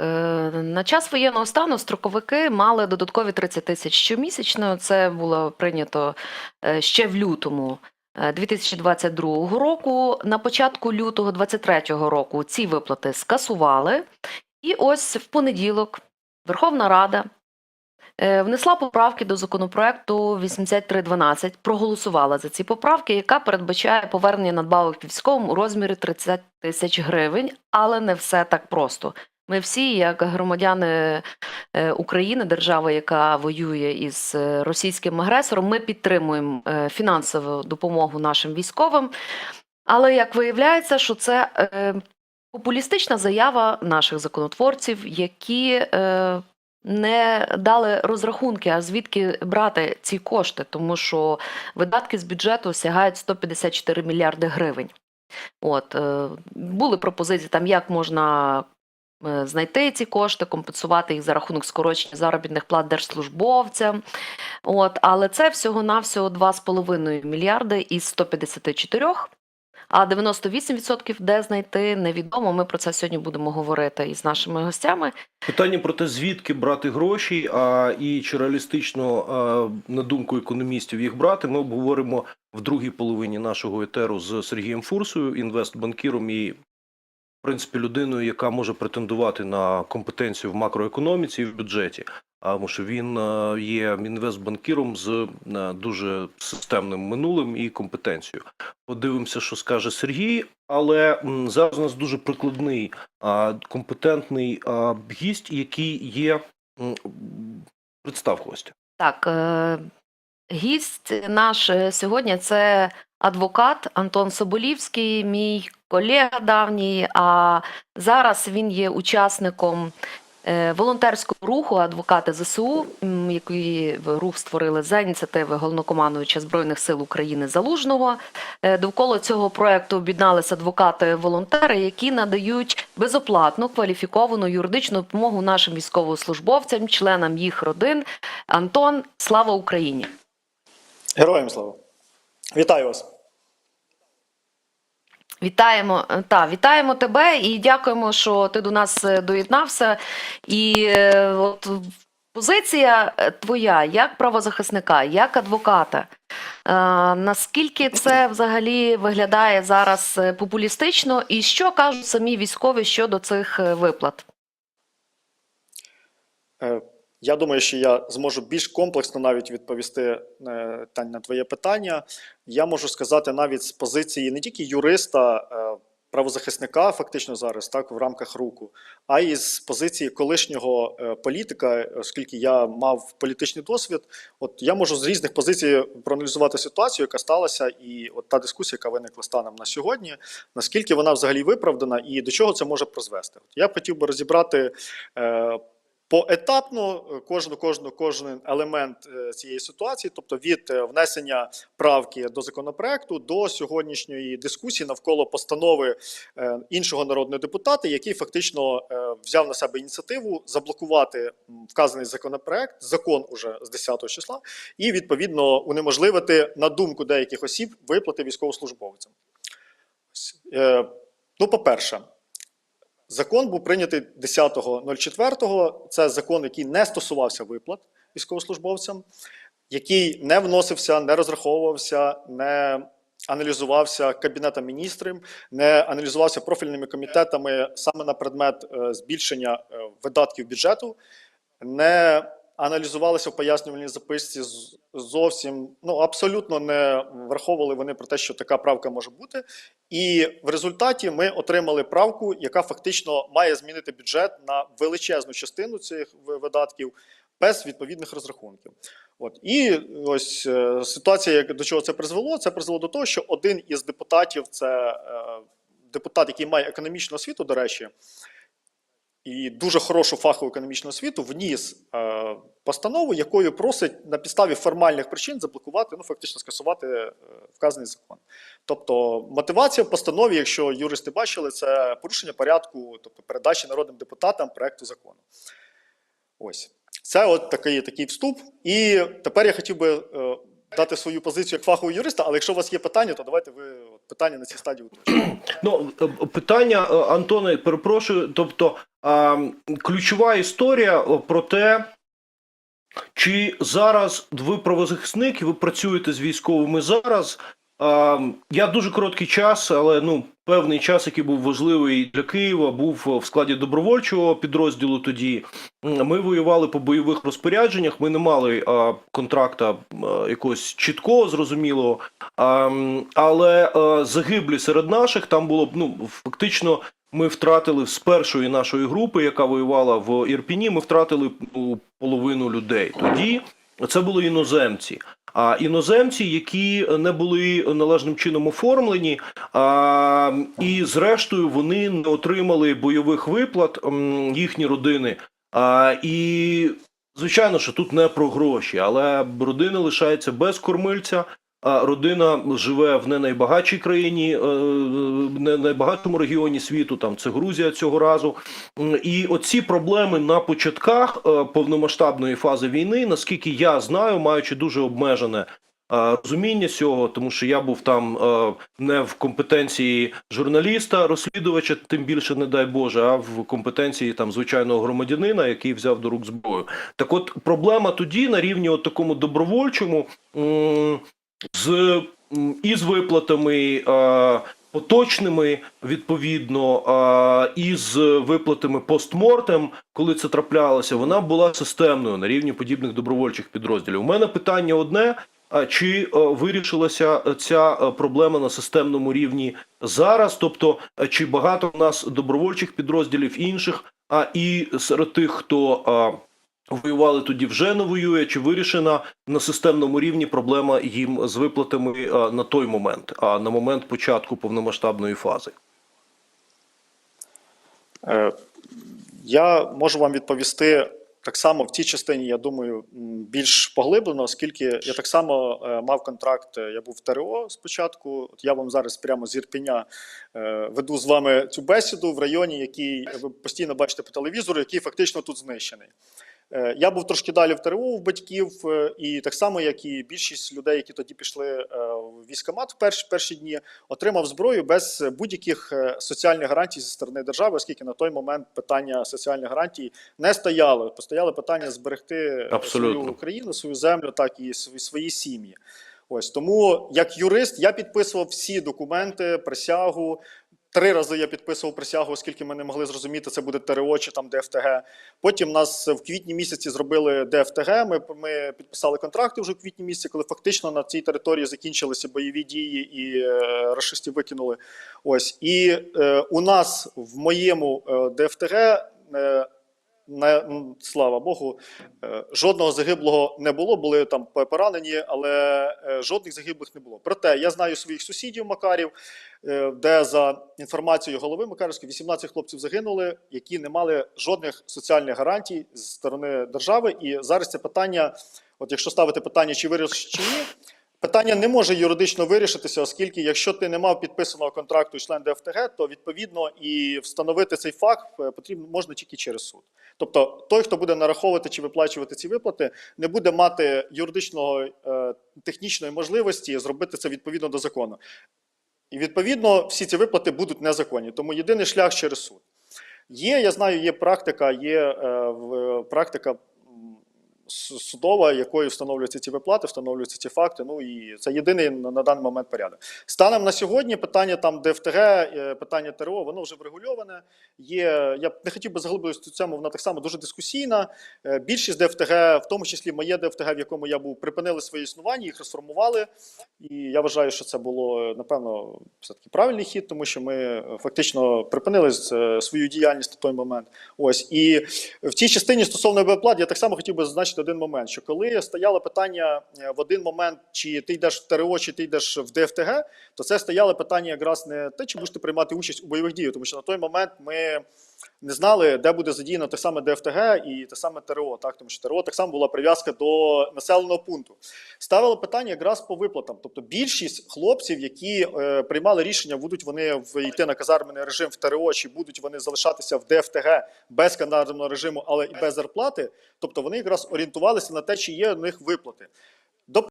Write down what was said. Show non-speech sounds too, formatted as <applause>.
е, на час воєнного стану строковики мали додаткові 30 тисяч щомісячно. Це було прийнято е, ще в лютому е, 2022 року. На початку лютого 2023 року ці виплати скасували. І ось в понеділок Верховна Рада е, внесла поправки до законопроекту 8312, проголосувала за ці поправки, яка передбачає повернення надбавок військовим у розмірі 30 тисяч гривень, але не все так просто. Ми всі, як громадяни е, України, держави, яка воює із е, російським агресором, ми підтримуємо е, фінансову допомогу нашим військовим. Але як виявляється, що це популістична заява наших законотворців, які не дали розрахунки, а звідки брати ці кошти, тому що видатки з бюджету сягають 154 мільярди гривень. От були пропозиції там, як можна знайти ці кошти, компенсувати їх за рахунок скорочення заробітних плат держслужбовцям. От, але це всього-навсього 2,5 мільярди із 154. А 98% де знайти невідомо. Ми про це сьогодні будемо говорити із нашими гостями. Питання про те, звідки брати гроші, а і чи реалістично, а, на думку економістів, їх брати, ми обговоримо в другій половині нашого етеру з Сергієм Фурсою, інвестбанкіром і, в принципі, людиною, яка може претендувати на компетенцію в макроекономіці і в бюджеті. Тому що він е, є інвестбанкіром з е, дуже системним минулим і компетенцією. Подивимося, що скаже Сергій. Але зараз у нас дуже прикладний, компетентний гість, який є. Представ гостя. Так, е, гість наш сьогодні це адвокат Антон Соболівський, мій колега давній. А зараз він є учасником е, волонтерського руху адвокати ЗСУ, який рух створили за ініціативи головнокомандуюча Збройних сил України Залужного. Е, Довкола цього проекту об'єдналися адвокати-волонтери, які надають безоплатну кваліфіковану юридичну допомогу нашим військовослужбовцям, членам їх родин. Антон, слава Україні! Героям слава. Вітаю вас. Вітаємо е, та вітаємо тебе і дякуємо, що ти до нас е, доєднався. І е, от позиція твоя як правозахисника, як адвоката. Наскільки це взагалі виглядає зараз популістично, і що кажуть самі військові щодо цих виплат? Я думаю, що я зможу більш комплексно навіть відповісти е, на твоє питання. Я можу сказати навіть з позиції не тільки юриста, е, правозахисника, фактично зараз, так, в рамках руку, а й з позиції колишнього е, політика, оскільки я мав політичний досвід. От я можу з різних позицій проаналізувати ситуацію, яка сталася, і от та дискусія, яка виникла станом на сьогодні, наскільки вона взагалі виправдана і до чого це може призвести. От Я б хотів би розібрати. Поетапно е, кожну, кожну, кожен елемент е, цієї ситуації, тобто від е, внесення правки до законопроекту до сьогоднішньої дискусії навколо постанови іншого народного депутата, який фактично взяв на себе ініціативу заблокувати вказаний законопроект, закон уже з 10 числа, і відповідно унеможливити на думку деяких осіб виплати військовослужбовцям. Ну, по-перше, Закон був прийнятий 10.04. Це закон, який не стосувався виплат військовослужбовцям, який не вносився, не розраховувався, не аналізувався Кабінетом міністрів, не аналізувався профільними комітетами саме на предмет е, збільшення е, видатків бюджету, не аналізувалися в пояснювальній записці зовсім ну абсолютно не враховували вони про те, що така правка може бути. І в результаті ми отримали правку, яка фактично має змінити бюджет на величезну частину цих видатків без відповідних розрахунків. От і ось е, ситуація, як до чого це призвело, це призвело до того, що один із депутатів, це е, депутат, який має економічну освіту, до речі, і дуже хорошу фахову економічну освіту, вніс е, постанову, якою просить на підставі формальних причин заблокувати, ну фактично скасувати е, вказаний закон. Тобто мотивація в постанові, якщо юристи бачили, це порушення порядку, тобто передачі народним депутатам проекту закону. Ось це от такий, такий вступ. І тепер я хотів би е, дати свою позицію як фахового юриста, але якщо у вас є питання, то давайте ви питання на цій стадії. <clears throat> Ну, е, питання, е, Антоне, перепрошую. Тобто, ключова історія е, про те, чи зараз ви правозахисник і ви працюєте з військовими зараз. Я дуже короткий час, але ну певний час, який був важливий для Києва, був в складі добровольчого підрозділу. Тоді ми воювали по бойових розпорядженнях. Ми не мали а, контракта а, якогось чіткого, зрозумілого. А, але а, загиблі серед наших там було ну фактично. Ми втратили з першої нашої групи, яка воювала в Ірпіні. Ми втратили ну, половину людей. Тоді це були іноземці. А іноземці, які не були належним чином оформлені, а, і зрештою вони не отримали бойових виплат їхні родини. А, і звичайно, що тут не про гроші, але родина лишається без кормильця. Родина живе в не найбагатшій країні, е, не найбагатшому регіоні світу. Там це Грузія цього разу. І оці проблеми на початках е, повномасштабної фази війни, наскільки я знаю, маючи дуже обмежене е, розуміння цього, тому що я був там не в компетенції журналіста, розслідувача, тим більше, не дай Боже, а в компетенції там звичайного громадянина, який взяв до рук зброю. Так, от проблема тоді на рівні от такому добровольчому. З м, і з виплатами поточними, відповідно, е, і виплатами постмортем, коли це траплялося, вона була системною на рівні подібних добровольчих підрозділів. У мене питання одне. А чи е, вирішилася ця е, проблема на системному рівні зараз? Тобто, е, чи багато в нас добровольчих підрозділів інших, а і серед тих, хто воювали тоді вже не воює, чи вирішена на системному рівні проблема їм з виплатами на той момент, а на момент початку повномасштабної фази? Е, Я можу вам відповісти так само в цій частині, я думаю, більш поглиблено, оскільки я так само е, мав контракт, е, я був в ТРО спочатку. От я вам зараз прямо з Ірпеня е, веду з вами цю бесіду в районі, який ви постійно бачите по телевізору, який фактично тут знищений. Е, Я був трошки далі в ТРО у батьків, е, і так само, як і більшість людей, які тоді пішли е, в військкомат в перші, перші дні, отримав зброю без будь-яких соціальних гарантій зі сторони держави, оскільки на той момент питання соціальних гарантій не стояло. Постояло питання зберегти Абсолютно. свою Україну, свою землю, так і свої сім'ї. Ось тому, як юрист, я підписував всі документи, присягу. Три рази я підписував присягу, оскільки ми не могли зрозуміти, це буде ТРО чи там ДФТГ. Потім нас в квітні місяці зробили ДФТГ. Ми, ми підписали контракти вже в квітні місяці, коли фактично на цій території закінчилися бойові дії і е, расистів викинули. Ось і е, у нас в моєму е, ДФТГ. Е, на слава Богу, е, жодного загиблого не було. Були там поранені, але е, жодних загиблих не було. Проте я знаю своїх сусідів Макарів, е, де за інформацією голови Макарівської 18 хлопців загинули, які не мали жодних соціальних гарантій з сторони держави. І зараз це питання, от якщо ставити питання, чи вирішиш чи ні. Питання не може юридично вирішитися, оскільки якщо ти не мав підписаного контракту член ДФТГ, то відповідно і встановити цей факт е, потрібно можна тільки через суд. Тобто той, хто буде нараховувати чи виплачувати ці виплати, не буде мати юридичного е, технічної можливості зробити це відповідно до закону. І відповідно всі ці виплати будуть незаконні. Тому єдиний шлях через суд. Є, я знаю, є практика, є е, практика судова, якою встановлюються ці виплати, встановлюються ці факти. Ну і це єдиний на, даний момент порядок. Станом на сьогодні питання там ДФТГ, е, питання ТРО, воно вже врегульоване. Є, я не хотів би заглиблюватися в цьому, вона так само дуже дискусійна. Е, Більшість ДФТГ, в тому числі моє ДФТГ, в якому я був, припинили своє існування, їх розформували. І я вважаю, що це було напевно все-таки правильний хід, тому що ми е, фактично припинили свою діяльність на той момент. Ось і в цій частині стосовно виплат, я так само хотів би зазначити один момент: що коли стояло питання е, в один момент, чи ти йдеш в ТРО, чи ти йдеш в ДФТГ, то це стояло питання якраз не те, чи будеш ти приймати участь у бойових діях, тому що на той момент ми. Не знали, де буде задіяно те саме ДФТГ і те саме ТРО, так тому що ТРО так само була прив'язка до населеного пункту. Ставило питання якраз по виплатам. Тобто більшість хлопців, які е, приймали рішення, будуть вони йти на казарменний режим в ТРО, чи будуть вони залишатися в ДФТГ без казарменного режиму, але і без зарплати. Тобто вони якраз орієнтувалися на те, чи є у них виплати.